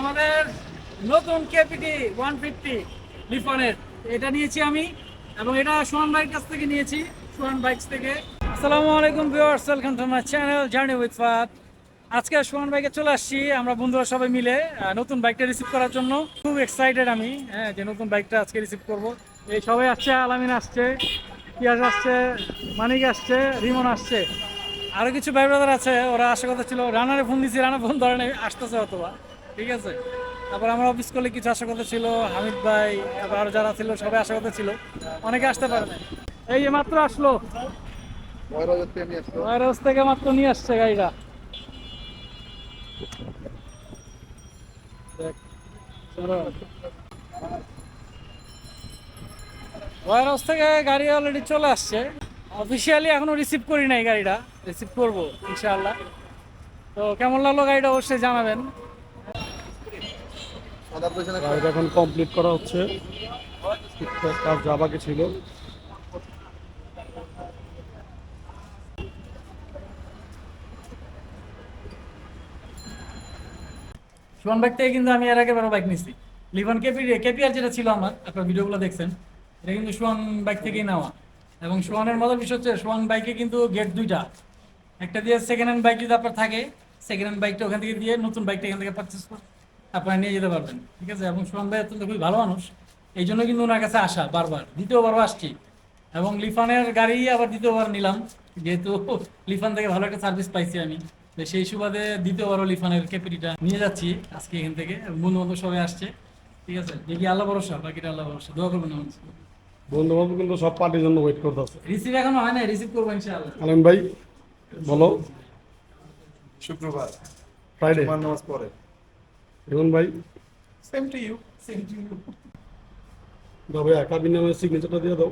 আমাদের নতুন KPT one fifty লিফনের এটা নিয়েছি আমি এবং এটা সোহান ভাইয়ের কাছ থেকে নিয়েছি, সোহান বাইকস থেকে। আসসালামু আলাইকুম viewers, welcome to my channel journey with ফাত আজকে সোহান বাইকে চলে আসছি আমরা বন্ধুরা সবাই মিলে নতুন বাইকটা রিসিভ করার জন্য। খুব এক্সাইটেড আমি হ্যাঁ যে নতুন বাইকটা আজকে রিসিভ করব। এই সবাই আসছে, আলামিন আসছে, পিয়াজ আসছে, মানিক আসছে, রিমন আসছে। আরও কিছু ভাই ব্রাদার আছে ওরা আসার কথা ছিল রানারে ফোন দিছি রানা ফোন ধরে নাই, আসতেছে অথবা ঠিক আছে? তারপর আমরা অফিস করলে কিছু আসার কথা ছিল হামিদ ভাই তারপর আরও যারা ছিল সবাই আসার কথা ছিল অনেকে আসতে পারে না এই মাত্র আসলো। ওয়ারহাউস থেকে মাত্র নিয়ে আসছে গাড়িটা। ওয়ারহাউস থেকে গাড়ি অলরেডি চলে আসছে। অফিসিয়ালি এখনও রিসিভ করি নাই গাড়িটা। রিসিভ করব ইনশাআল্লাহ। তো কেমন লাগল গাড়িটা? অবশ্যই জানাবেন। গাড়িটা এখন কমপ্লিট করা হচ্ছে। কাজ যা বাকি ছিল। সোহান বাইক থেকে কিন্তু আমি এর আগে বড় বাইক নিছি। লিভন কেপি কেপিআর যেটা ছিল আমার আপনার ভিডিওগুলো দেখছেন এটা কিন্তু সোহান বাইক থেকেই নেওয়া। এবং সোহানের মজার বিষয় হচ্ছে সোহান বাইকে কিন্তু গেট দুইটা। একটা দিয়ে সেকেন্ড হ্যান্ড বাইক যদি আপনার থাকে সেকেন্ড হ্যান্ড বাইকটা ওখান থেকে দিয়ে নতুন বাইকটা এখান থেকে পারচেস করে আপনারা নিয়ে যেতে পারবেন, ঠিক আছে? এবং সোহান ভাই অত্যন্ত খুবই ভালো মানুষ, এই জন্য কিন্তু ওনার কাছে আসা বারবার, দ্বিতীয়বারও আসছি। এবং লিফানের গাড়ি আবার দ্বিতীয়বার নিলাম, যেহেতু লিফান থেকে ভালো একটা সার্ভিস পাইছি আমি, তো সেই সুবাদে দ্বিতীয়বারও লিফানের ক্যাপিটিটা নিয়ে যাচ্ছি আজকে এখান থেকে বন্ধু বান্ধব সবাই আসছে, ঠিক আছে? দেখি আল্লাহ ভরসা, বাকিটা আল্লাহ ভরসা, দোয়া করবেন আমার বন্ধু বান্ধব কিন্তু সব পার্টির জন্য ওয়েট করতে আছে রিসিভ এখনও হয় না রিসিভ করব ইনশাআল্লাহ। আলম ভাই বলো। শুক্রবার। ফ্রাইডে জুমার নামাজ পড়ে। রিমন ভাই। Same to you Same to you. দাও ভাই কাবিন নামের সিগনেচারটা দিয়ে দাও।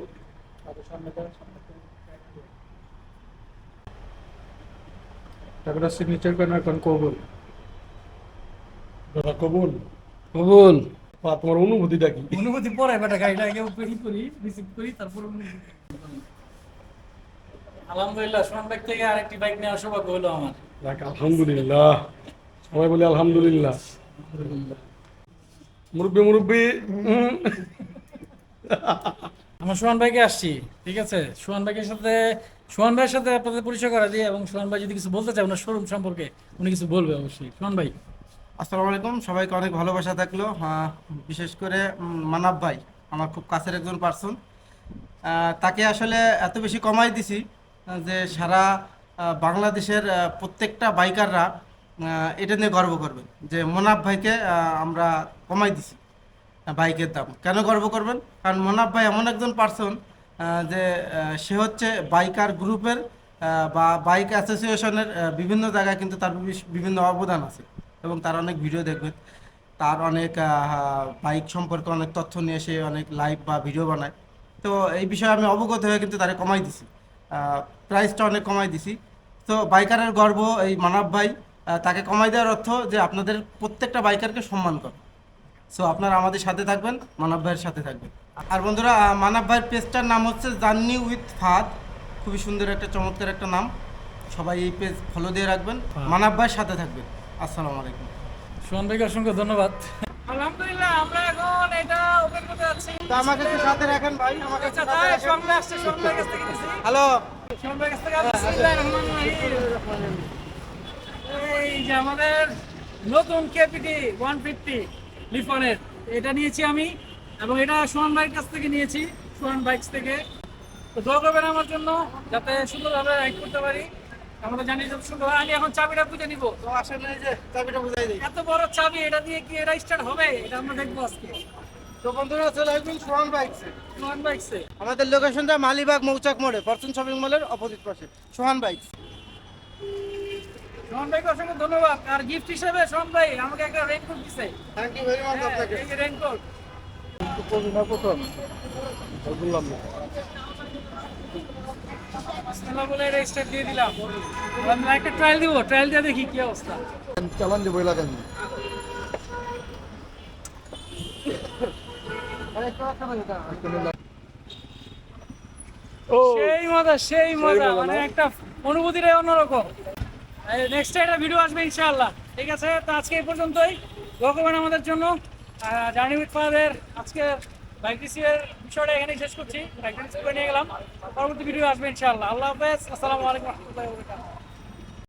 টাকাটা সিগনেচার করেন এখন কবুল। দাদা কবুল? কবুল। তোমার অনুভূতিটা কি? অনুভূতি পরে বেটা গাড়িটা আগে করি রিসিভ করি তারপর আলহামদুলিল্লাহ বাইক থেকে আরেকটি বাইক নেওয়ার সৌভাগ্য হলো আমার। আলহামদুলিল্লাহ। সবাই বলি আলহামদুলিল্লাহ। মুরব্বী মুরব্বী আমার সোহান ভাইকে আসছি ঠিক আছে? সোহান ভাইয়ের সাথে সোহান ভাইয়ের সাথে আপনাদের পরিচয় করা দিই এবং সোহান ভাই যদি কিছু বলতে চায় ওনার শোরুম সম্পর্কে উনি কিছু বলবে অবশ্যই। সোহান ভাই। আসসালামু আলাইকুম, সবাইকে অনেক ভালোবাসা থাকল। বিশেষ করে মানাব ভাই, আমার খুব কাছের একজন পার্সন তাকে আসলে এত বেশি কমাই দিছি যে সারা বাংলাদেশের প্রত্যেকটা বাইকাররা এটা নিয়ে গর্ব করবে যে মোনাব ভাইকে আমরা কমাই দিছি বাইকের দাম। কেন গর্ব করবেন? কারণ মোনাব ভাই এমন একজন পার্সন যে সে হচ্ছে বাইকার গ্রুপের বা বাইক অ্যাসোসিয়েশনের বিভিন্ন জায়গায় কিন্তু তার বিভিন্ন অবদান আছে। এবং তার অনেক ভিডিও দেখবেন তার অনেক বাইক সম্পর্কে অনেক তথ্য নিয়ে সে অনেক লাইভ বা ভিডিও বানায়। তো এই বিষয়ে আমি অবগত হয়ে কিন্তু তারে কমাই দিছি। প্রাইসটা অনেক কমাই দিছি। তো বাইকারের গর্ব এই মানব ভাই তাকে কমাই দেওয়ার অর্থ যে আপনাদের প্রত্যেকটা বাইকারকে সম্মান করে। সো আপনারা আমাদের সাথে থাকবেন মানব ভাইয়ের সাথে থাকবেন। আর বন্ধুরা মানব ভাইয়ের পেজটার নাম হচ্ছে জার্নি উইথ ফাদ খুবই সুন্দর একটা চমৎকার একটা নাম। সবাই এই পেজ ফলো দিয়ে রাখবেন। মানব ভাইয়ের সাথে থাকবেন। আসসালামু আলাইকুম। সোহান ভাইকে অসংখ্য ধন্যবাদ। আলহামদুলিল্লাহ আমরা এখন এটা ওপেন করতে যাচ্ছি। তো আমাকে একটু সাথে রাখেন ভাই আমাকে আচ্ছা তাই সোহান ভাই আসছে কাছ থেকে হ্যালো। কাছ থেকে বিসমিল্লাহির রহমানির রহিম। এই যে আমাদের নতুন কেপিটি ওয়ান ফিফটি লিফনের এটা নিয়েছি আমি এবং এটা সোহান ভাইয়ের কাছ থেকে নিয়েছি সোহান বাইকস থেকে। তো দোয়া করবেন আমার জন্য যাতে সুন্দরভাবে রাইড করতে পারি। আমরা জানি যত সুন্দর হয়। আমি এখন চাবিটা বুঝে নিব। তো আসলে এই যে চাবিটা বুঝাই দিই। এত বড় চাবি এটা দিয়ে কি এটা স্টার্ট হবে? এটা আমরা দেখব আজকে। তো বন্ধুরা চলে আসবেন সোহান বাইকসে সোহান বাইকসে আমাদের লোকেশনটা মালিবাগ মৌচাক মোড়ে ফরচুন শপিং মলের অপোজিট পাশে। সোহান বাইকস সোহান ভাইকে অসংখ্য ধন্যবাদ। আর গিফট হিসেবে সোহান ভাই আমাকে একটা রেনকোট দিছে। থ্যাংক ইউ ভেরি মাচ আপনাকে। এই যে রেনকোট বললাম না। বিসমিল্লাহ বলে এটা স্টার্ট দিয়ে দিলাম। এবার একটা ট্রায়াল দিব ট্রায়াল দিয়ে দেখি কি অবস্থা। চালান দিব এলাকা নিয়ে। সেই মজা সেই মজা মানে একটা অনুভূতিটাই অন্যরকম। নেক্সট একটা ভিডিও আসবে ইনশাআল্লাহ। ঠিক আছে? তো আজকে এই পর্যন্তই। ভগবান আমাদের জন্য। জার্নি উইথ ফাদার আজকে এখানেই শেষ করছি। পরবর্তী ভিডিও আসবে ইনশাআল্লাহ। আল্লাহ হাফেজ। আলাইকুম রহমতুল্লাহি